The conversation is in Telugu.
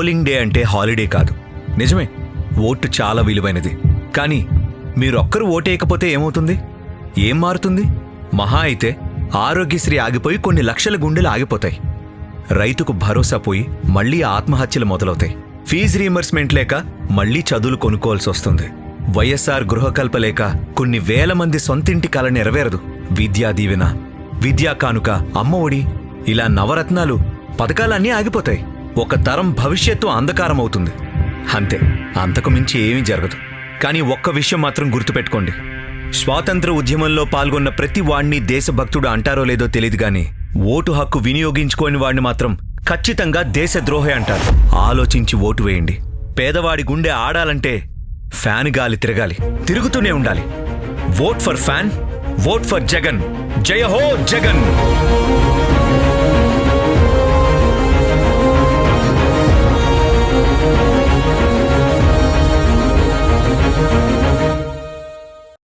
పోలింగ్ డే అంటే హాలిడే కాదు. నిజమే ఓటు చాలా విలువైనది. కానీ మీరొక్కరు ఓటేయకపోతే ఏమవుతుంది? ఏం మారుతుంది? మహా అయితే ఆరోగ్యశ్రీ ఆగిపోయి కొన్ని లక్షల గుండెలు ఆగిపోతాయి. రైతుకు భరోసా పోయి మళ్ళీ ఆత్మహత్యలు మొదలవుతాయి. ఫీజు రీఎంబర్స్మెంట్ లేక మళ్ళీ చదువులు కొనుక్కోవాల్సి వస్తుంది. వైఎస్ఆర్ గృహకల్ప లేక కొన్ని వేల మంది సొంతింటి కళ నెరవేరదు. విద్యా దీవెన విద్యా కానుక అమ్మఒడి ఇలా నవరత్నాలు పథకాలన్నీ ఆగిపోతాయి. ఒక తరం భవిష్యత్తు అంధకారం అవుతుంది అంతే అంతకు మించి ఏమీ జరగదు. కానీ ఒక్క విషయం మాత్రం గుర్తుపెట్టుకోండి. స్వాతంత్ర ఉద్యమంలో పాల్గొన్న ప్రతి వాణ్ణి దేశభక్తుడు అంటారో లేదో తెలియదు గాని ఓటు హక్కు వినియోగించుకోని వాడిని మాత్రం ఖచ్చితంగా దేశద్రోహి అంటారు. ఆలోచించి ఓటు వేయండి. పేదవాడి గుండె ఆడాలంటే ఫ్యాన్ గాలి తిరగాలి. తిరుగుతూనే ఉండాలి. Vote for fan vote for Jagan. జయ హో జగన్!